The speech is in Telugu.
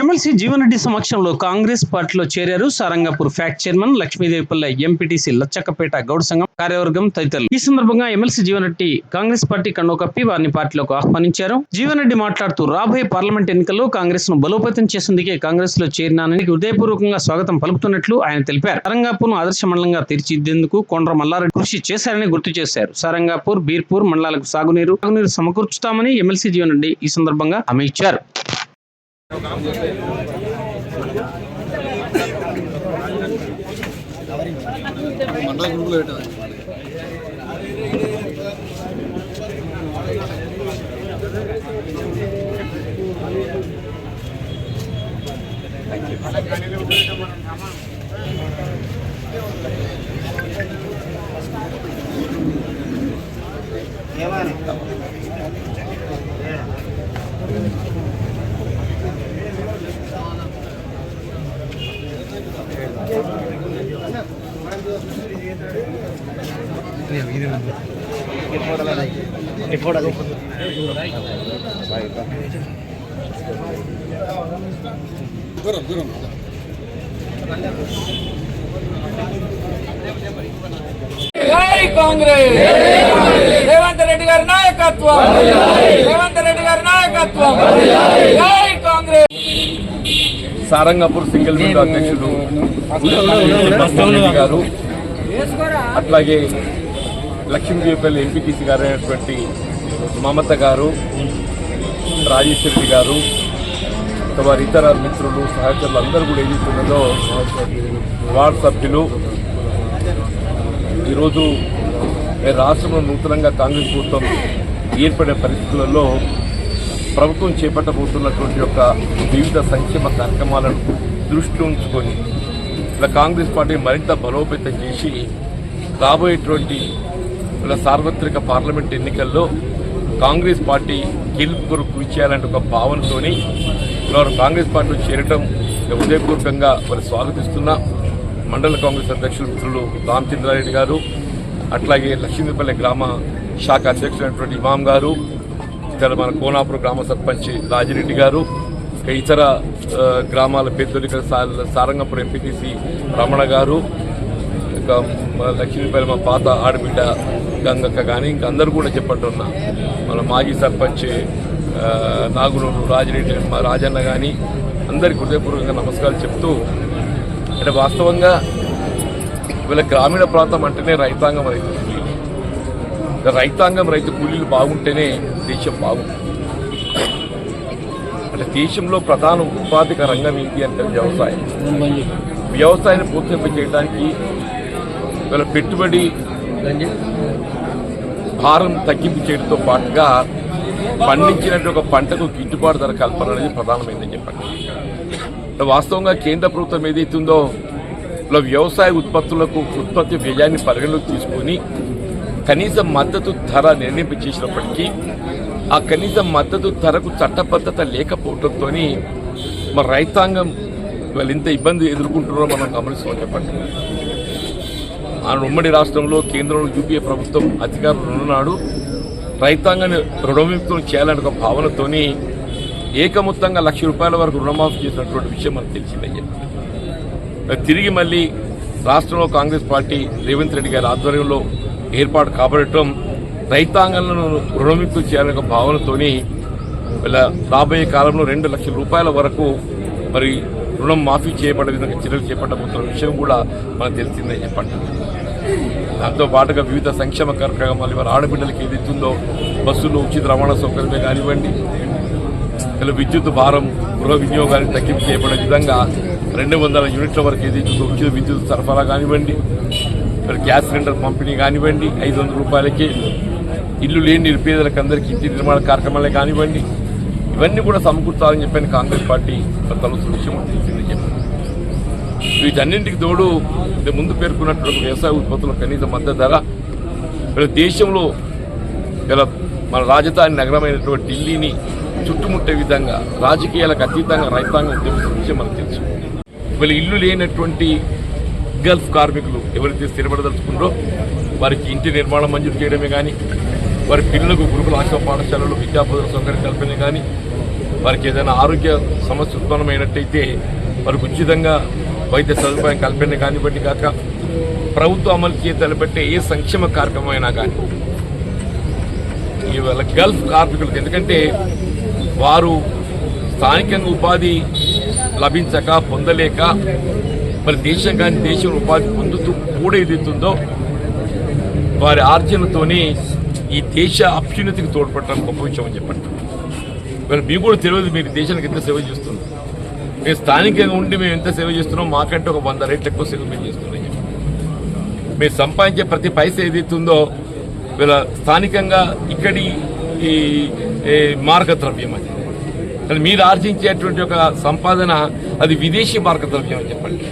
ఎమ్మెల్సీ జీవన్రెడ్డి సమక్షంలో కాంగ్రెస్ పార్టీలో చేరారు సారంగపూర్ ఫ్యాక్ట్ చైర్మన్ లక్ష్మీదేవిపల్లె ఎంపీటీసీ లచ్చక్కపేట గౌడ్ సంఘం కార్యవర్గం తదితరులు. ఈ సందర్భంగా ఎమ్మెల్సీ జీవన్రెడ్డి కాంగ్రెస్ పార్టీ కండో కప్పి వారిని పార్టీలోకి ఆహ్వానించారు. జీవన్రెడ్డి మాట్లాడుతూ రాబోయే పార్లమెంట్ ఎన్నికల్లో కాంగ్రెస్ను బలోపేతం చేసేందుకే కాంగ్రెస్లో చేరినానని హృదయపూర్వకంగా స్వాగతం పలుకుతున్నట్లు ఆయన తెలిపారు. సారంగాపూర్ను ఆదర్శ మండలంగా తీర్చిదిద్దేందుకు కొండ్ర మల్లారెడ్డి కృషి చేశారని గుర్తు చేశారు. సారంగాపూర్ బీర్పూర్ మండలాలకు సాగునీరు సాగునీరు సమకూర్చుతామని ఎమ్మెల్సీ జీవన్రెడ్డి ఈ సందర్భంగా హామీ ఇచ్చారు. మండల గ్రూపులో పెట్టాలి దూరం దూరం జై కాంగ్రెస్! రేవంత్ రెడ్డి గారి నాయకత్వం! రేవంత్ రెడ్డి గారి నాయకత్వం! జై కాంగ్రెస్! సారంగపూర్ సింగిల్ విండో అధ్యక్షుడు గారు అట్లాగే లక్ష్మీదేవిపల్లి ఎంపీటీసీ గారు అయినటువంటి మమత గారు రాజేశ్వర రెడ్డి గారు వారి ఇతర మిత్రులు సహచరులు అందరూ కూడా ఏదైతే ఉన్నదో వార్డు సభ్యులు ఈరోజు రాష్ట్రంలో నూతనంగా కాంగ్రెస్ ప్రభుత్వం ఏర్పడిన పరిస్థితులలో ప్రభుత్వం చేపట్టబోతున్నటువంటి యొక్క వివిధ సంక్షేమ కార్యక్రమాలను దృష్టిలో ఉంచుకొని ఇలా కాంగ్రెస్ పార్టీ మరింత బలోపేతం చేసి రాబోయేటువంటి ఇలా సార్వత్రిక పార్లమెంట్ ఎన్నికల్లో కాంగ్రెస్ పార్టీ గెలుపు కొరకు కృషి ఒక భావనతోని వారు కాంగ్రెస్ పార్టీలో చేరటం హృదయపూర్వకంగా వారు స్వాగతిస్తున్నా. మండల కాంగ్రెస్ అధ్యక్షులు మిత్రులు రామచంద్రారెడ్డి గారు అట్లాగే లక్ష్మీపల్లి గ్రామ శాఖ అధ్యక్షులైనటువంటి ఇమాం గారు ఇతర మన కోనాపురం గ్రామ సర్పంచ్ రాజిరెడ్డి గారు ఇతర గ్రామాల పెద్దలు ఇక్కడ సారంగపురం ఎంపీటీసీ రమణ గారు ఇంకా లక్ష్మీపల్లి మా పాత ఆడబిడ్డ గంగక్క కానీ ఇంకా అందరూ కూడా చెప్పట్టున్నా మన మాజీ సర్పంచ్ నాగునూరు రాజరెడ్డి మా రాజన్న కానీ అందరికి హృదయపూర్వకంగా నమస్కారాలు చెప్తూ అంటే వాస్తవంగా వీళ్ళ గ్రామీణ ప్రాంతం అంటేనే రైతాంగం రైతు కూలీలు. రైతాంగం రైతు కూలీలు బాగుంటేనే దేశం బాగుంటుంది. అంటే దేశంలో ప్రధాన ఉపాధిక రంగం ఏంటి అంటే వ్యవసాయం. వ్యవసాయాన్ని ప్రోత్సహింప చేయడానికి వీళ్ళ పెట్టుబడి భారం తగ్గింపు చేయడంతో పాటుగా పండించినట్టు ఒక పంటకు గిట్టుబాటు ధర కల్పన అనేది ప్రధానమైందని చెప్పండి. వాస్తవంగా కేంద్ర ప్రభుత్వం ఏదైతుందో ఇలా వ్యవసాయ ఉత్పత్తులకు ఉత్పత్తి వ్యయాన్ని పరిగణలోకి తీసుకొని కనీస మద్దతు ధర నిర్ణయింప చేసినప్పటికీ ఆ కనీస మద్దతు ధరకు చట్టబద్ధత లేకపోవడంతో మరి రైతాంగం వాళ్ళు ఇంత ఇబ్బంది ఎదుర్కొంటున్నారో మనం గమనిస్తామని చెప్పండి. ఆ ఉమ్మడి రాష్ట్రంలో కేంద్రంలో యూపీఏ ప్రభుత్వం అధికారంలో ఉన్నాడు రైతాంగాన్ని రుణవిముక్తం చేయాలనే ఒక భావనతోని ఏకమొత్తంగా లక్ష రూపాయల వరకు రుణమాఫీ చేసినటువంటి విషయం మనకు తెలిసిందని చెప్పి తిరిగి మళ్ళీ రాష్ట్రంలో కాంగ్రెస్ పార్టీ రేవంత్ రెడ్డి గారి ఆధ్వర్యంలో ఏర్పాటు కాబట్టడం రైతాంగాలను రుణముక్తం చేయాలనే ఒక భావనతోని ఇలా రాబోయే కాలంలో రెండు లక్షల రూపాయల వరకు మరి రుణం మాఫీ చేయబడే విధంగా చర్యలు చేపట్టబోతున్న విషయం కూడా మనకు తెలిసిందని చెప్పండి. దాంతో పాటుగా వివిధ సంక్షేమ కార్యక్రమాలు ఇవాళ ఆడబిడ్డలకి ఏదైతుందో బస్సులు ఉచిత రవాణా సౌకర్యమే కానివ్వండి ఇలా విద్యుత్ భారం గృహ వినియోగానికి తగ్గింపు చేయబడే విధంగా రెండు వందల యూనిట్ల వరకు ఏదైతే ఉచిత విద్యుత్ సరఫరా కానివ్వండి మరి గ్యాస్ సిలిండర్ పంపిణీ కానివ్వండి ఐదు వందల రూపాయలకి ఇల్లు లేని నిరుపేదలకు అందరికీ ఇంటి నిర్మాణ కార్యక్రమాలే కానివ్వండి. ఇవన్నీ కూడా సమకూర్చాలని చెప్పాను కాంగ్రెస్ పార్టీ మరి తలసిన విషయం తెలిసిందని వీటన్నింటికి తోడు ఇంతకు ముందు పేర్కొన్నట్టు వ్యవసాయ ఉత్పత్తుల కనీస మద్దతు ధర వీళ్ళ దేశంలో ఇలా మన రాజధాని నగరమైనటువంటి ఢిల్లీని చుట్టుముట్టే విధంగా రాజకీయాలకు అతీతంగా రైతాంగం ఉద్యమిస్తున్న విషయం మనకు తెలుసు వీళ్ళ ఇల్లు లేనటువంటి గల్ఫ్ కార్మికులు ఎవరైతే స్థిరపడదలుచుకుంటారో వారికి ఇంటి నిర్మాణం మంజూరు చేయడమే కానీ వారి పిల్లలకు గురుకుల ఆశ్రమ పాఠశాలలో విద్యాబోధన సౌకర్యం కల్పనే కానీ వారికి ఏదైనా ఆరోగ్య సమస్య ఉత్పన్నమైనట్టయితే వారికి ఉచితంగా వైద్య సదుపాయం కల్పన కానివ్వండి కాక ప్రభుత్వం అమలు చేతలు బట్టి ఏ సంక్షేమ కార్యక్రమం అయినా కానీ. ఇవాళ గల్ఫ్ కార్మికులకు ఎందుకంటే వారు స్థానికంగా ఉపాధి లభించక పొందలేక మరి దేశం కానీ దేశం ఉపాధి పొందుతూ కూడా ఏదైతుందో వారి ఆర్జనతోనే ఈ దేశ అభ్యున్నతికి తోడ్పడటం గొప్ప విషయం అని చెప్పండి. మరి మీకు కూడా తెలియదు మీరు దేశానికి ఎంత సేవ చేస్తున్నారు. మేము స్థానికంగా ఉండి మేము ఎంత సేవ చేస్తున్నాం మాకంటే ఒక వంద రేట్లు ఎక్కువ సేవ మేము చేస్తున్నాం చెప్పండి. మీరు సంపాదించే ప్రతి పైస ఏదైతుందో వీళ్ళ స్థానికంగా ఇక్కడి ఈ మార్గద్రవ్యం అని అది. కానీ మీరు ఆర్జించేటువంటి ఒక సంపాదన అది విదేశీ మార్గద్రవ్యం అని చెప్పండి.